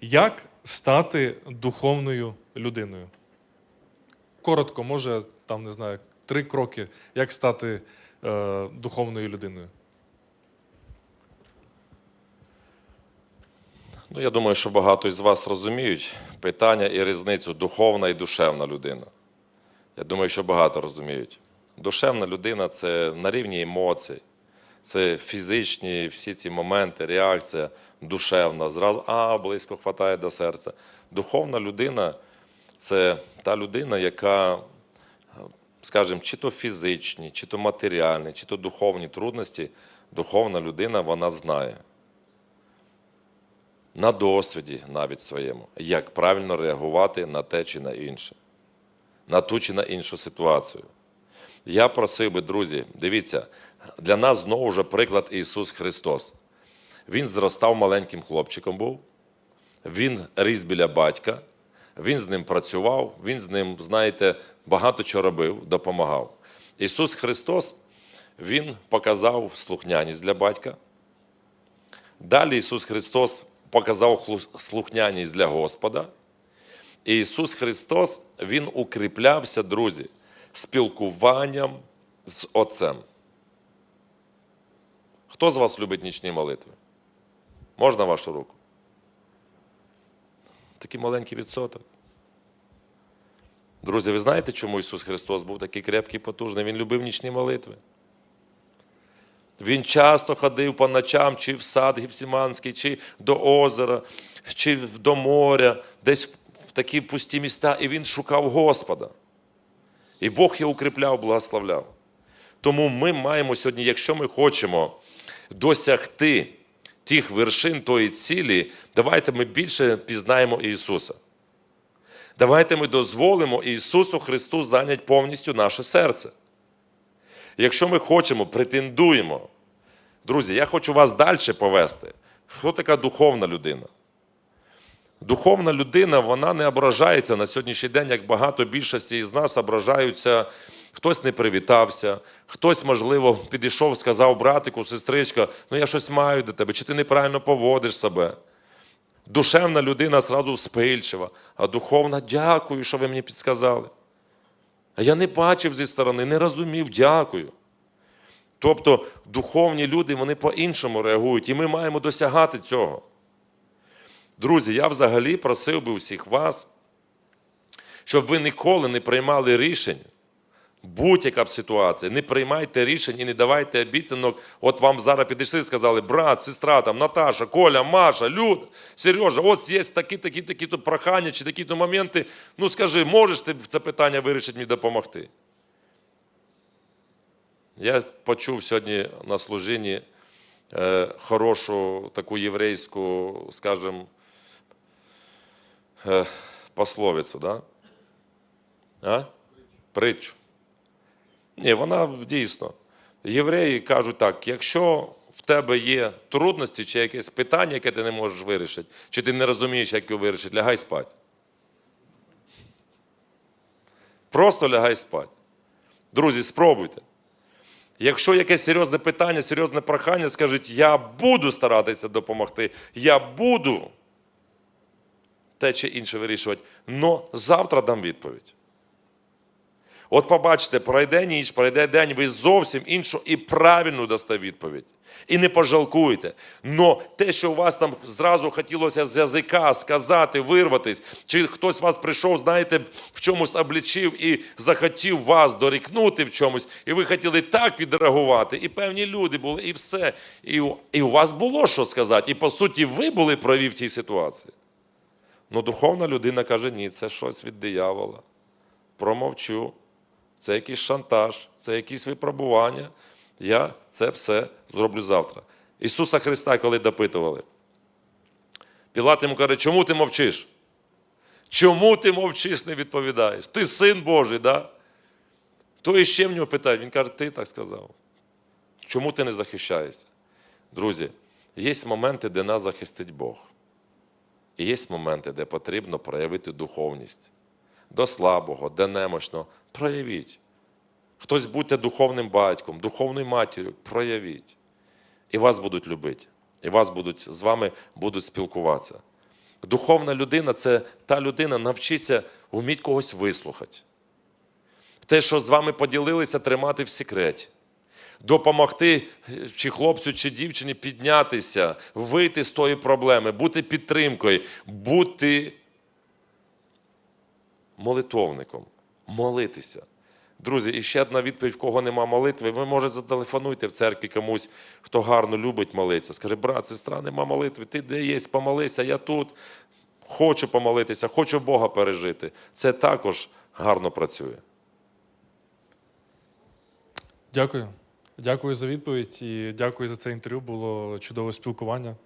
Як стати духовною людиною? Коротко, може, там не знаю, три кроки, як стати е, духовною людиною. Ну, я думаю, що багато із вас розуміють питання і різницю духовна і душевна людина. Я думаю, що багато розуміють. Душевна людина це на рівні емоцій, це фізичні всі ці моменти, реакція душевна. Зразу а, близько хватає до серця. Духовна людина це та людина, яка, скажімо, чи то фізичні, чи то матеріальні, чи то духовні трудності, духовна людина вона знає на досвіді навіть своєму, як правильно реагувати на те чи на інше, на ту чи на іншу ситуацію. Я просив би, друзі, дивіться, для нас знову ж приклад Ісус Христос. Він зростав маленьким хлопчиком був, він ріс біля батька, він з ним працював, він з ним, знаєте, багато чого робив, допомагав. Ісус Христос, Він показав слухняність для батька. Далі Ісус Христос показав слухняність для Господа. І Ісус Христос, Він укріплявся, друзі, спілкуванням з Отцем. Хто з вас любить нічні молитви? Можна вашу руку? Такий маленький відсоток. Друзі, ви знаєте, чому Ісус Христос був такий крепкий, потужний? Він любив нічні молитви. Він часто ходив по ночам, чи в сад Гефсиманський, чи до озера, чи до моря, десь в такі пусті міста, і він шукав Господа. І Бог його укріпляв, благословляв. Тому ми маємо сьогодні, якщо ми хочемо досягти тих вершин тої цілі, давайте ми більше пізнаємо Ісуса. Давайте ми дозволимо Ісусу Христу зайняти повністю наше серце. Якщо ми хочемо, претендуємо, друзі, я хочу вас далі повести. Хто така духовна людина? Духовна людина, вона не ображається на сьогоднішній день, як багато більшості із нас ображаються. Хтось не привітався, хтось, можливо, підійшов, сказав братику, сестричка, ну я щось маю до тебе, чи ти неправильно поводиш себе. Душевна людина зразу спильчива, а духовна дякую, що ви мені підсказали. А я не бачив зі сторони, не розумів, дякую. Тобто духовні люди вони по-іншому реагують, і ми маємо досягати цього. Друзі, я взагалі просив би усіх вас, щоб ви ніколи не приймали рішень, будь-яка б ситуація, не приймайте рішень і не давайте обіцянок. От вам зараз підійшли і сказали, брат, сестра, там, Наташа, Коля, Маша, Люд, Сережа, ось є такі, такі, тут прохання чи такі то моменти. Ну скажи, можеш ти це питання вирішити мені допомогти? Я почув сьогодні на служінні е, хорошу таку єврейську, скажімо, е, пословицю, да? А? Притчу. Ні, вона дійсно. Євреї кажуть так: якщо в тебе є трудності чи якесь питання, яке ти не можеш вирішити, чи ти не розумієш, як його вирішити, лягай спати. Просто лягай спати. Друзі, спробуйте. Якщо якесь серйозне питання, серйозне прохання, скажіть, я буду старатися допомогти, я буду те чи інше вирішувати, але завтра дам відповідь. От побачите, пройде ніч, пройде день, ви зовсім іншу і правильну дасте відповідь. І не пожалкуєте. Но те, що у вас там зразу хотілося з язика сказати, вирватись, чи хтось вас прийшов, знаєте, в чомусь облічив і захотів вас дорікнути в чомусь, і ви хотіли так відреагувати, і певні люди були, і все. І, у- і у вас було що сказати. І по суті, ви були праві в тій ситуації. Ну, духовна людина каже, ні, це щось від диявола. Промовчу це якийсь шантаж, це якісь випробування. Я це все зроблю завтра. Ісуса Христа, коли допитували, Пілат йому каже, чому ти мовчиш? Чому ти мовчиш, не відповідаєш? Ти син Божий, да? То іще в нього питає, він каже, ти так сказав. Чому ти не захищаєшся? Друзі, є моменти, де нас захистить Бог. І є моменти, де потрібно проявити духовність до слабого, до немощного. Проявіть. Хтось будьте духовним батьком, духовною матір'ю, проявіть. І вас будуть любити. І вас будуть з вами будуть спілкуватися. Духовна людина це та людина, навчиться вміть когось вислухати. Те, що з вами поділилися, тримати в секреті. Допомогти е, чи хлопцю, чи дівчині піднятися, вийти з тої проблеми, бути підтримкою, бути молитовником, молитися. Друзі, і ще одна відповідь, в кого нема молитви. Ви, може, зателефонуйте в церкві комусь, хто гарно любить молитися. Скаже, брат, сестра, нема молитви, ти де є, помолися, я тут. Хочу помолитися, хочу Бога пережити. Це також гарно працює. Дякую. Дякую за відповідь і дякую за це інтерв'ю. Було чудове спілкування.